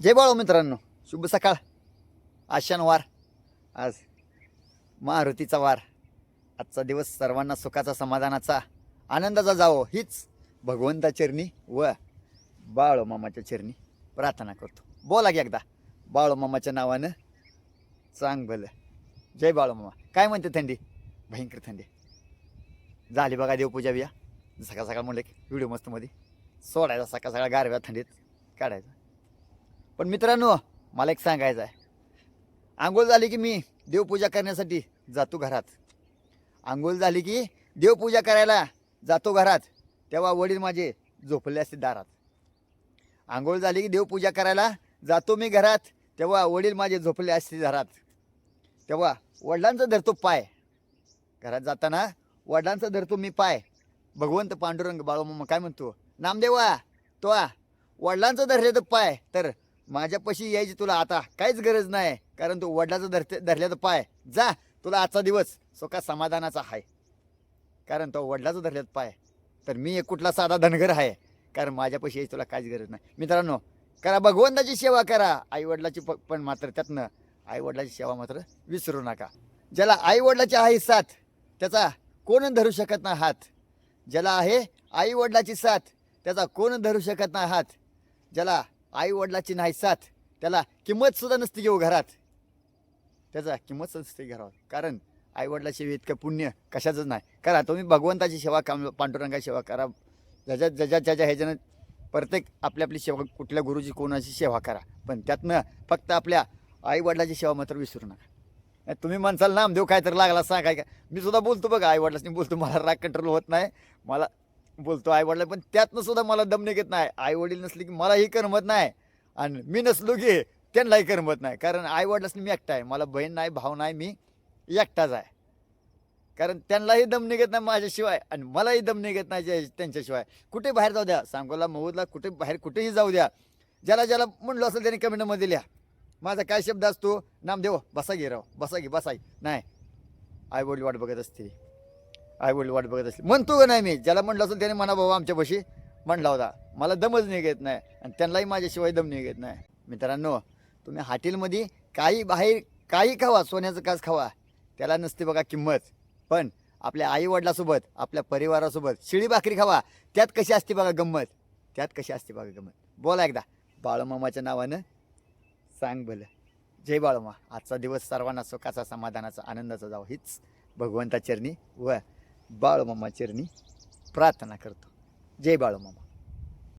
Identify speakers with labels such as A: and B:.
A: जय बाळो मित्रांनो. शुभ सकाळ. आज शनिवार. आज मारुतीचा वार. आजचा दिवस सर्वांना सुखाचा समाधानाचा आनंदाचा जावो हीच भगवंता चरणी व बाळो मामाच्या चरणी प्रार्थना करतो. बोला की एकदा बाळो मामाच्या नावानं चांग भलं जय बाळो मामा. काय म्हणते थंडी? भयंकर थंडी. झाली बघा देवपूजा बिया. सकाळ सकाळ म्हणलं की व्हिडिओ मस्तमध्ये सोडायचा सकाळ सकाळ गारव्या थंडीत काढायचा. पण मित्रांनो मला एक सांगायचं आहे. आंघोळ झाली की मी देवपूजा करण्यासाठी जातो घरात. आंघोळ झाली की देवपूजा करायला जातो घरात तेव्हा वडील माझे झोपले असते दारात. आंघोळ झाली की देवपूजा करायला जातो मी घरात तेव्हा वडील माझे झोपले असते दारात. तेव्हा वडिलांचा धरतो पाय. घरात जाताना वडिलांचा धरतो मी पाय. भगवंत पांडुरंग बाळूमामा काय म्हणतो? नामदेवा तो आ, वडिलांचं धरले तर पाय तर माझ्यापाशी यायची तुला आता काहीच गरज नाही कारण तू वडिलाचं धरते धरल्याचं पाय. जा तुला आजचा दिवस सुखा समाधानाचा आहे कारण तो वडिलाचं धरल्याचं पाय. तर मी एक कुठला साधा धनगर आहे कारण माझ्यापाशी यायची तुला काहीच गरज नाही. मित्रांनो करा भगवंताची सेवा करा. आईवडिलाची प- पण मात्र त्यातनं आईवडिलाची सेवा मात्र विसरू नका. ज्याला आईवडिलाची आहे साथ त्याचा कोण धरू शकत नाही हात? ज्याला आहे आईवडिलाची साथ त्याचा कोण धरू शकत नाही हात? ज्याला आई वडिलाची नाही साथ. त्याला किंमतसुद्धा नसते घेऊ घरात. त्याचा किंमत नसते घरावर. कारण आई इतकं पुण्य कशाचंच नाही. करा तुम्ही भगवंताची सेवा काम पांडुरंगाची सेवा करा. ज्याच्या ज्याच्या ज्याच्या ह्याच्यानं प्रत्येक आपली आपली सेवा कुठल्या गुरुची कोणाची सेवा करा. पण त्यातनं फक्त आपल्या आईवडिलाची सेवा मात्र विसरू नका. तुम्ही म्हणसाल नामदेव काय तर लागला सांगाय का? मी सुद्धा बोलतो बघा आईवडिलांची बोलतो मला राग कंट्रोल होत नाही. मला बोलतो आई वडिला पण त्यातनं सुद्धा मला दम निघत नाही. आई वडील नसले की मलाही करमत नाही आणि मी नसलो की त्यांनाही करमत नाही. कारण आई वडिलांनी मी एकटा आहे. मला बहीण नाही भाऊ नाही मी एकटाच आहे. कारण त्यांनाही दम निघत नाही माझ्याशिवाय आणि मलाही दम निघत नाही ज्या- त्यांच्याशिवाय. कुठे बाहेर जाऊ द्या. सांगोला महुदला कुठे बाहेर कुठेही जाऊ द्या. ज्याला ज्याला म्हणलो असेल त्याने कमेंटमध्ये लिहा. माझा काय शब्द असतो? नामदेव बसा घे राव. बसा घे बसा. नाही. आई वडील वाट बघत असते आई वडील वाट बघत असले म्हणतो का नाही मी. ज्याला म्हणलं असेल त्याने म्हणा बाबा आमच्यापाशी म्हणला होता. मला दमच निघत नाही. आणि त्यांनाही माझ्याशिवाय दम निघत नाही. मित्रांनो तुम्ही हॉटेलमध्ये काही बाहेर काही खावा. सोन्याचं काच खावा. त्याला नसते बघा किंमत. पण आपल्या आईवडिलासोबत आपल्या परिवारासोबत शिळी भाकरी खावा. त्यात कशी असते बघा गंमत. त्यात कशी असते बघा गंमत. बोला एकदा. बाळूमामाच्या नावानं सांग भलं जय बाळूमा. आजचा दिवस सर्वांना सुखाचा समाधानाचा आनंदाचा जावं. हीच भगवंता चरणी व बाळूमामा चरणी प्रार्थना करतो. जय बाळूमामा.